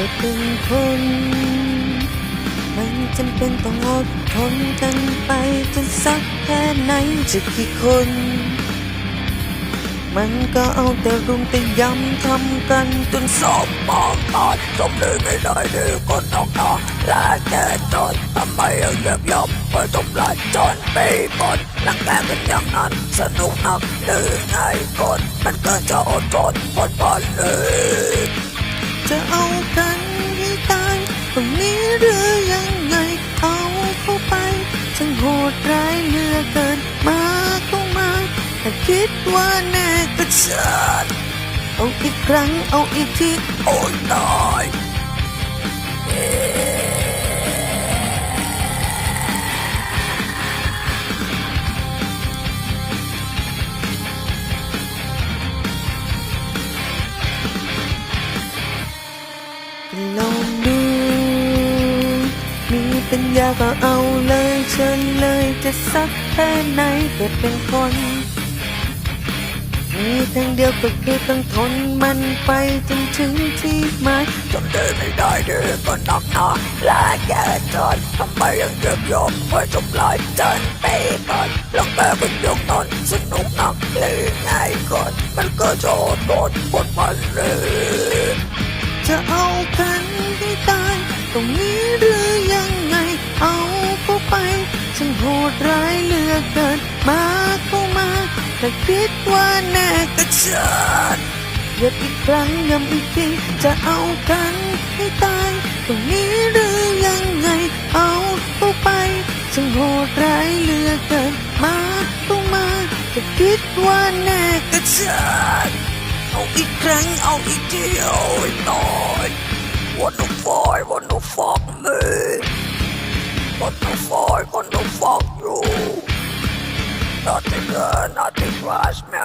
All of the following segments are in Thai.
กิดเป็นคนมันจำเป็นต้องอดทนกันไปจนสักแค่ไหนจะกี่คน มันก็เอาแต่รุมแต่ย้ำทำกันจนสอบมองตอนจบเลยไม่ได้เลยก็ต้องนอนและแก่จนทำไมยังเยียบย่ำไปทำลายจนไปหมดนักแกเป็นอย่างนั้นสนุกนักหรือไงก่อนมันก็จะอดทนหมดวันเลย จะเอากันให้ตายตรงนี้หรือยังไงเอาเข้าไปฉันโหดร้ายเหลือเกินมาเข้ามาแต่คิดว่าแน่ก็ชัดเอาอีกครั้งเอาอีกทีโอ้ยตา ปัญญาก็เอาเลยเชิญเลยจะสักแค่ไหนเกิดเป็นคนมีทางเดียวก็คือต้องทนมันไปจนถึงที่หมายจนเดินไม่ได้เดินก็นักหนาและแก่จนทำไมยังเก็บยอมไปทำลายจนไปก่อนลองแต่เป็นยกนอนสนุกหนักเลยง่ายก่อนมันก็จะอดนหมดมันเลยจะเอากันให้ตายตรงนี้หรือยัง ฉันโหดร้ายเลือกเกินมาเข้ามาแต่คิดว่าแน่ก็เชิดเหยียบอีกครั้งย้ำอีกทีจะเอากันให้ตายตรงนี้หรือยังไงเอาเข้าไปฉันโหดร้ายเลือกเกินมาเข้ามาแต่คิดว่าแน่ก็เชิดเอาอีกครั้งเอาอีกทีโอ้ยตายวันนุฟอยวันนุฟักเมวันนุฟอย วันนุฟักยู Nothing good, nothing rush me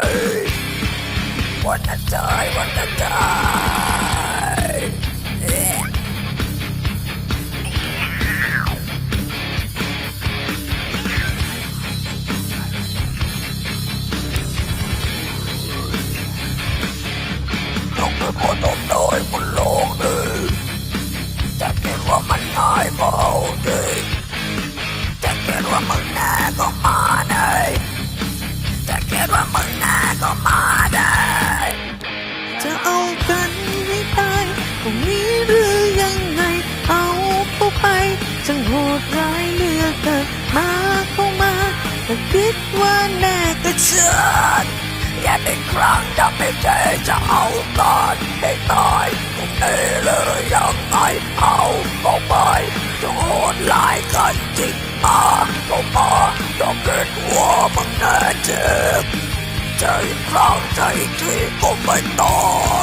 Wanna die, wanna die yeah. ต้องไก็มาได้จะเอากันให้ตายตรงนี้หรือยังไง เอาเข้าไปจังโหดร้ายเหลือเกินมาเข้ามาแต่คิดว่าแน่ก็เชิดอย่าเป็นครั้งจะไม่ใจจะเอาก่อนให้ตายตรงนี้เลยยังไงเอาออกไปจะโหดลายกันจริงมาเข้ามาต้องเกิดหัวมึงแน่เจ็บ ใจครั้งใจที่ก็ไม่ตาย